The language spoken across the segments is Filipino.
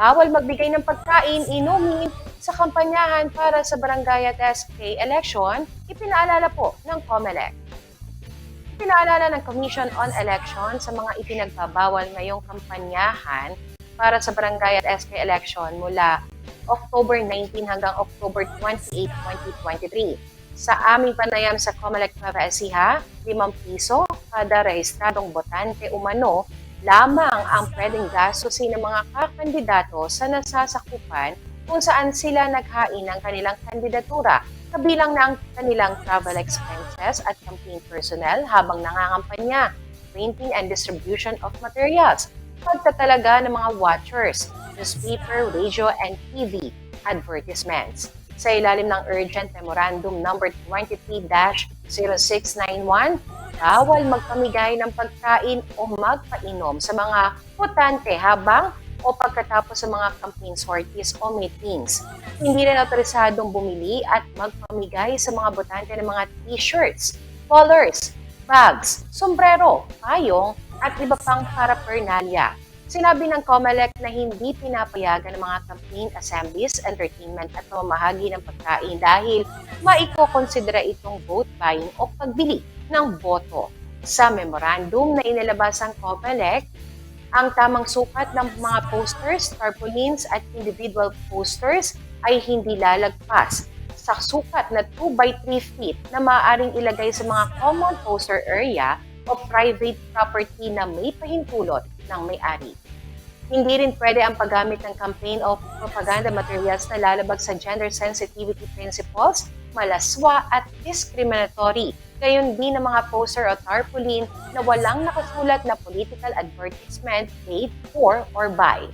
bawal magbigay ng pagkain, inumin sa kampanyahan para sa barangay at SK election, ipinaalala po ng COMELEC. Pinaalala ng Commission on Election sa mga ipinagbabawal ngayong kampanyahan para sa barangay at SK election mula October 19 hanggang October 28, 2023. Sa aming panayam sa Comelec Nueva Ecija, 5 piso kada rehistradong botante umano lamang ang pwedeng gastusin ng mga kakandidato sa nasasakupan kung saan sila naghain ng kanilang kandidatura kabilang na ang kanilang travel expenses at campaign personnel habang nangangampanya, printing and distribution of materials, pagtatalaga ng mga watchers, newspaper, radio, and TV advertisements. Sa ilalim ng Urgent Memorandum number 23-0691, bawal magpamigay ng pagkain o magpainom sa mga botante habang o pagkatapos sa mga campaign sorties o meetings. Hindi rin autorisadong bumili at magpamigay sa mga botante ng mga t-shirts, collars, bags, sombrero, payong, at iba pang paraphernalia. Sinabi ng COMELEC na hindi pinapayagan ng mga campaign assemblies, entertainment at pamamahagi ng pagkain dahil maiko-konsidera itong vote buying o pagbili ng boto. Sa memorandum na inilabas ang COMELEC, ang tamang sukat ng mga posters, tarpaulins at individual posters ay hindi lalagpas sa sukat na 2 by 3 feet na maaaring ilagay sa mga common poster area o private property na may pahintulot ng may-ari. Hindi rin pwede ang paggamit ng campaign o propaganda materials na lalabag sa gender sensitivity principles, malaswa at discriminatory. Gayon din ang mga poster o tarpaulin na walang nakasulat na political advertisement paid for or by.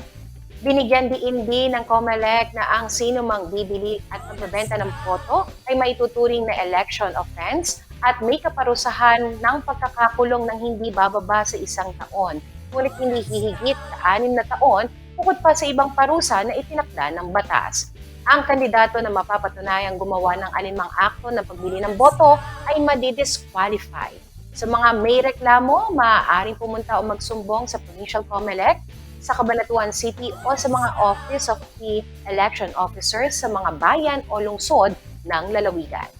Binigyan diin din ng COMELEC na ang sino mang bibili at magbebenta ng boto ay maituturing na election offense at may kaparusahan ng pagkakakulong ng hindi bababa sa isang taon, ngunit hindi hihigit sa anim na taon bukod pa sa ibang parusa na itinakda ng batas. Ang kandidato na mapapatunayang gumawa ng alinmang akto ng pagbili ng boto ay madidisqualify. Sa mga may reklamo, maaaring pumunta o magsumbong sa Provincial COMELEC sa Cabanatuan City o sa mga Office of the Election Officers sa mga bayan o lungsod ng lalawigan.